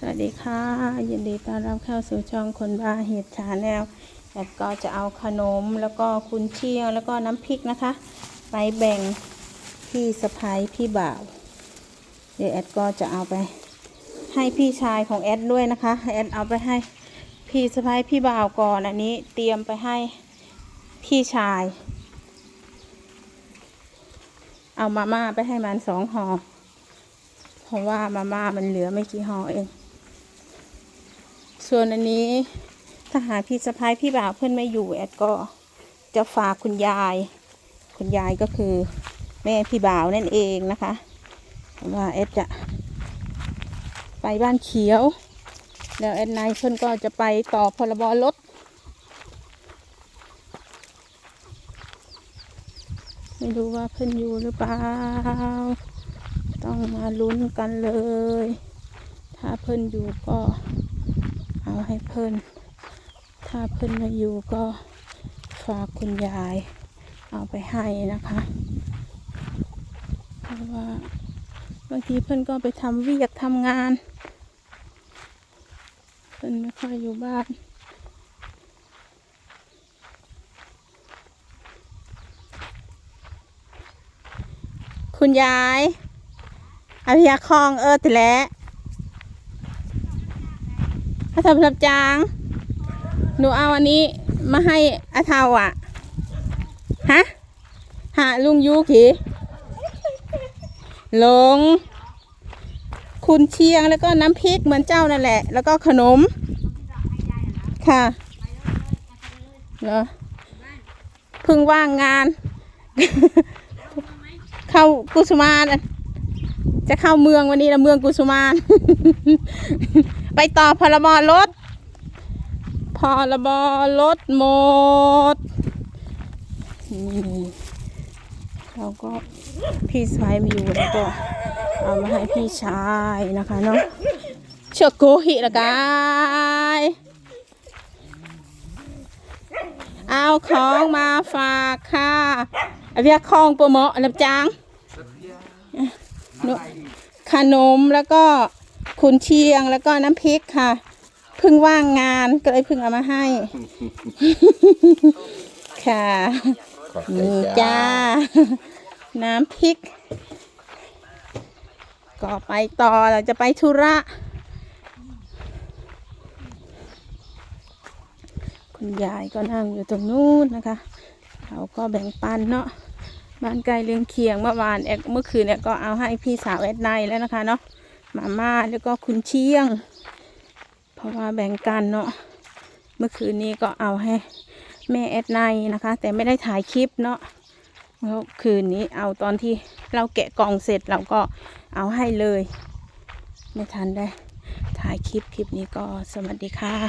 สวัสดีค่ะ ยินดีต้อนรับเข้าสู่ช่องคนบ้าเห็ดชาแนลแอดก็จะเอาขนมแล้วก็คุณเชียวแล้วก็น้ำพริกนะคะ ไปแบ่งพี่สะพ้ายพี่บ่าว เดี๋ยวแอดก็จะเอาไปให้พี่ชายของแอดด้วยนะคะแอดเอาไปให้พี่สะพ้ายพี่บ่าวก่อนอันนี้เตรียมไปให้พี่ชาย เอามาม่าไปให้มันสองห่อเพราะว่ามาม่ามันเหลือไม่กี่ห่อเอง ส่วนอันนี้ถ้าหาพี่สะพ้ายพี่บ่าวเพื่อนไม่อยู่แอดก็จะฝากคุณยาย คุณยายก็คือแม่พี่บ่าวนั่นเองนะคะว่าแอดจะไปบ้านเขียว แล้วแอดนายเพื่อนก็จะไปต่อพรบรถไม่รู้ว่าเพื่อนอยู่หรือเปล่า ต้องมาลุ้นกันเลย ถ้าเพื่อนอยู่ก็าให้เพิ่น ถ้าเพิ่นมาอยู่ก็ฝากคุณยายเอาไปให้นะคะ เพราะว่าบางทีเพิ่นก็ไปทำเวียกทำงาน เพิ่นไม่ค่อยอยู่บ้าน คุณยายอภิยาคองเออติแล้ว อาทำรับจาง หนูเอาอันนี้มาให้อาเทาอะ ฮะ หาลุงยูขีลง คุณเชียงแล้วก็น้ำพริกเหมือนเจ้านั่นแหละ แล้วก็ขนม ค่ะเหรอเพิ่งว่างงาน เข้ากุสมาน จะเข้าเมืองวันนี้นะเมืองกุสุมาน ไปต่อพรบรถพรบรถหมดนี่เราก็พี่ชายมาอยู่แล้วก็เอามาให้พี่ชายนะคะเนาะเชือกโกหิละกายเอาของมาฝากค่ะเรียกคองโปรโมะรับจ้าง ขนมแล้วก็คุณเชียงแล้วก็น้ำพริกค่ะ เพิ่งว่างงานก็เลยเพิ่งเอามาให้ ค่ะขอบใจนี่จ้าจ้า น้ำพริก ก็ไปต่อเราจะไปธุระ คุณยายก็นั่งอยู่ตรงนู้นนะคะ เราก็แบ่งปันเนาะ บ้านไกลเลี้ยงเคียงเมื่อวานแอกเมื่อคืนเนี่ยก็เอาให้พี่สาวแอดไนแล้วนะคะเนาะมาม่าแล้วก็คุณเชียง เพราะว่าแบ่งกันเนาะเมื่อคืนนี้ก็เอาให้แม่แอดไนนะคะ แต่ไม่ได้ถ่ายคลิปเนาะเมื่อคืนนี้เอาตอนที่เราแกะกล่องเสร็จเราก็เอาให้เลย ไม่ทันได้ ถ่ายคลิปคลิปนี้ก็สวัสดีค่ะ